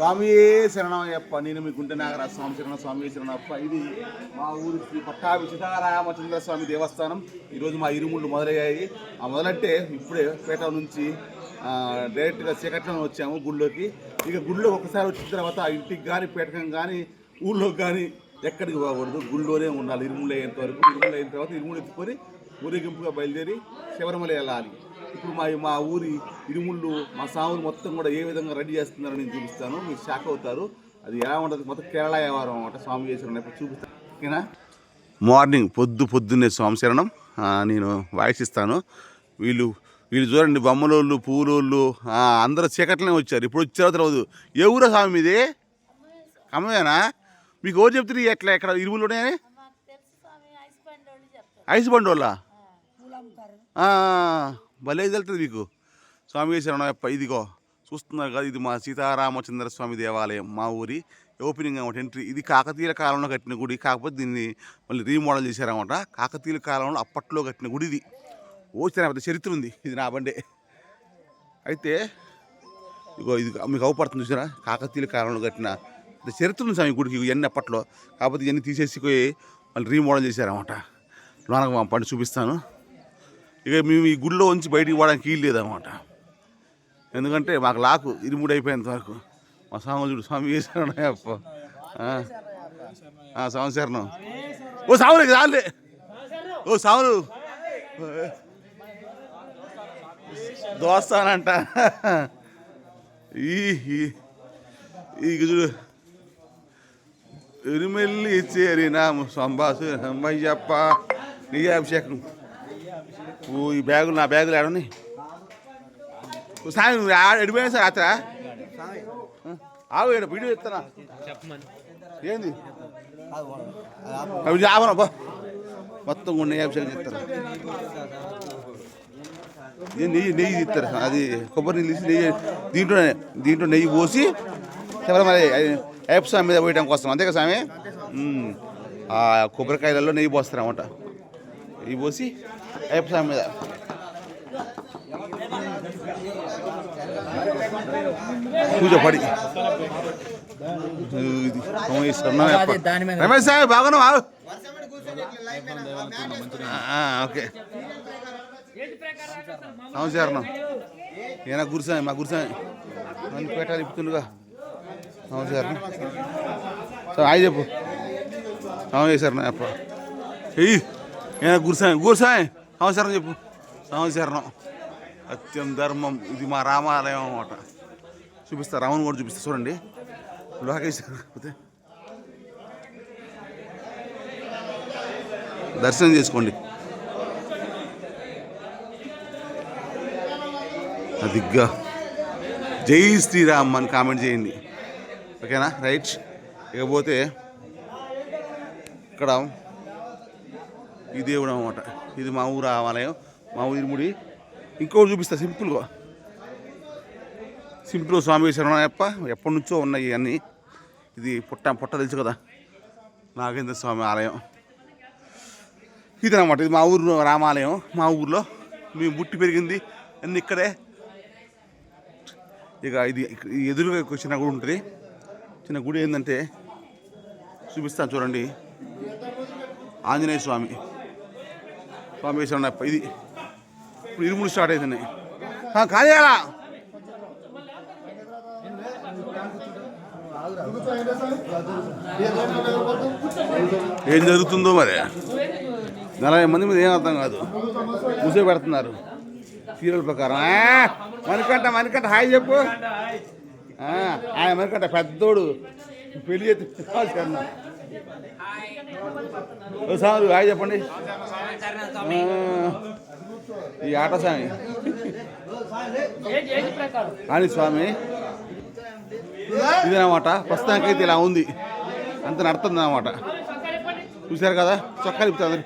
స్వామియే శరణమయ్యప్ప నేను మీ గుంటె నాగరాజ స్వామి శరణ స్వామి శరణప్ప ఇది మా ఊరి శ్రీ పట్టాభి సీతారామచంద్ర స్వామి దేవస్థానం. ఈరోజు మా ఇరుముళ్ళు మొదలయ్యాయి. ఆ మొదలంటే ఇప్పుడే పేట నుంచి డైరెక్ట్గా చీకట్లను వచ్చాము గుళ్ళోకి. ఇక గుళ్ళో ఒకసారి వచ్చిన తర్వాత ఆ ఇంటికి కానీ పేటకం కానీ ఊళ్ళోకి కానీ ఎక్కడికి పోకూడదు. గుళ్ళోనే ఉండాలి. ఇరుముళ్ళు అయ్యేంత వరకు ఇరుముళ్ళు అయిన తర్వాత ఇరుములు ఎత్తుకొని ఊరేగింపుగా బయలుదేరి శబరిమల వెళ్ళాలి. ఇప్పుడు మా మా ఊరి ఇరుముళ్ళు మా సాములు మొత్తం కూడా ఏ విధంగా రెడీ చేస్తున్నారో నేను చూపిస్తాను. మీరు షాక్ అవుతారు. అది ఎలా ఉంటుంది? మొత్తం కేరళ వ్యవహారం అనమాట స్వామి చేసిన చూపిస్తాను. ఓకేనా? మార్నింగ్ పొద్దు పొద్దున్నే స్వామి శరణం. ఆ, నేను వాయిస్ ఇస్తాను. వీళ్ళు వీళ్ళు చూడండి బొమ్మలోళ్ళు పూలోళ్ళు ఆ, అందరూ చీకట్లోనే వచ్చారు. ఇప్పుడు వచ్చారో తెలియదు ఏ ఊరా స్వామి మీది? అమ్మేనా మీకు ఎవరు చెప్తారు ఎట్లా ఎక్కడ? ఇరువులోనే మాకు తెలుసు స్వామి ఐస్ బండి వాళ్ళు భలే తెలుతుంది మీకు. స్వామి శరణయ్యప్ప ఇదిగో చూస్తున్నారు కదా ఇది మా సీతారామచంద్ర స్వామి దేవాలయం మా ఊరి ఓపెనింగ్ అనమాట ఎంట్రీ. ఇది కాకతీయుల కాలంలో కట్టిన గుడి కాకపోతే దీన్ని మళ్ళీ రీమోడల్ చేశారనమాట కాకతీయుల కాలంలో అప్పట్లో కట్టిన గుడి ఇది. ఓ పెద్ద చరిత్ర ఉంది. ఇది నా బండే. అయితే ఇగో ఇది మీకు అవపడుతుంది చూసారా? కాకతీయుల కాలంలో కట్టిన చరిత్ర ఉంది స్వామి గుడికి ఇవన్నీ అప్పట్లో. కాకపోతే ఇవన్నీ తీసేసి పోయి మళ్ళీ రీమోడల్ చేశారనమాట లోనకు మా పండు చూపిస్తాను. ఇక మేము ఈ గుడిలో ఉంచి బయటికి పోవడానికి వీలు లేదన్నమాట. ఎందుకంటే మాకు లాకు ఇరుముడు అయిపోయేంత వరకు. మా స్వామి చూడు స్వామి వేసాడు అప్ప. స్వామి శరణం. ఓ సాములు ఇక రాలే ఓ సాములు. దోస్తానంట. ఈ ఈ- చూడు. ఎరుమెల్లి చేరినాము సంభాసు అమ్మయ్యప్ప నీ అభిషేకం. ఈ బ్యాగులు నా బ్యాగులు ఆడని సాయం ఎడిపోయినా సార్ అత్త ఆవు ఏడు వీడియో ఇస్తానా ఏంది? అవి ఆవన బా మొత్తం కూడా నెయ్యి అభిషేకం నెయ్యి నెయ్యి తీస్తారు. అది కొబ్బరి నీళ్ళు తీసి నెయ్యి దీంట్లో దీంట్లో నెయ్యి పోసి శబరిమల మరి అయ్యప్ప స్వామి మీద పోయడం కోసం. అంతే కదా స్వామి? ఆ కొబ్బరికాయలలో నెయ్యి పోస్తారు అన్నమాట నెయ్యి పోసి అయ్యప్ప స్వామి మీద పూజ పడి రమేష్ సార్ బాగున్నావా ఆ, ఓకే నమస్కారం ఏనా గురుసామి మా గురుసామి నన్ను పెట్టాలి ఇప్పుతుండగా నమస్కారం సార్ ఆయి చెప్పు నమస్కారం అప్ప ఎయ్యి గురుసాయం గురుసామి గురుసామి చెప్పు. నమస్కారం అత్యం ధర్మం. ఇది మా రామాలయం అన్నమాట. చూపిస్తా రాముని కూడా చూపిస్తా. చూడండి. లోకేశ్వర కాకపోతే. దర్శనం చేసుకోండి. అదిగ్గా. జై శ్రీరామ్ అని కామెంట్ చేయండి. ఓకేనా? రైట్. ఇకపోతే ఇక్కడ ఈ దేవుడు అనమాట ఇది మా ఊరు ఆలయం మా ఊరి ముడి. ఇంకోటి చూపిస్తా సింపుల్గా. సింపుల్ స్వామి శరణయ్యప్ప ఎప్పటి నుంచో ఉన్నాయి అన్నీ ఇది పుట్ట పుట్ట తెలుసు కదా? నాగేంద్ర స్వామి ఆలయం. ఇదనమాట ఇది మా ఊరు రామాలయం మా ఊర్లో. మేము బుట్టి పెరిగింది అన్ని ఇక్కడే. ఇక ఇది ఈ ఎదురుగా చిన్న గుడి ఉంటుంది. చిన్న గుడి ఏంటంటే చూపిస్తాను చూడండి. ఆంజనేయ స్వామి. స్వామి శరణప్ప ఇది ఇప్పుడు ఇరుముడు స్టార్ట్ అవుతున్నాయి. కానీ అలా ఏం జరుగుతుందో మరి? నలభై మంది మీద ఏం అర్థం కాదు. మూసే పెడుతున్నారు. సీరియల్ ప్రకారం. ఆ, మణికంఠ హాయ్ చెప్పు. ఆయన మణికంఠ పెద్దోడు. పెళ్ళి చేతి సార్ హాయ్ చెప్పండి. ఈ ఆట స్వామి. అని స్వామి. ఇదనమాట ప్రస్తుతానికైతే ఇలా ఉంది. అంత నడుతుంది అనమాట చూశారు కదా? చొక్కా ఇప్పుతుంది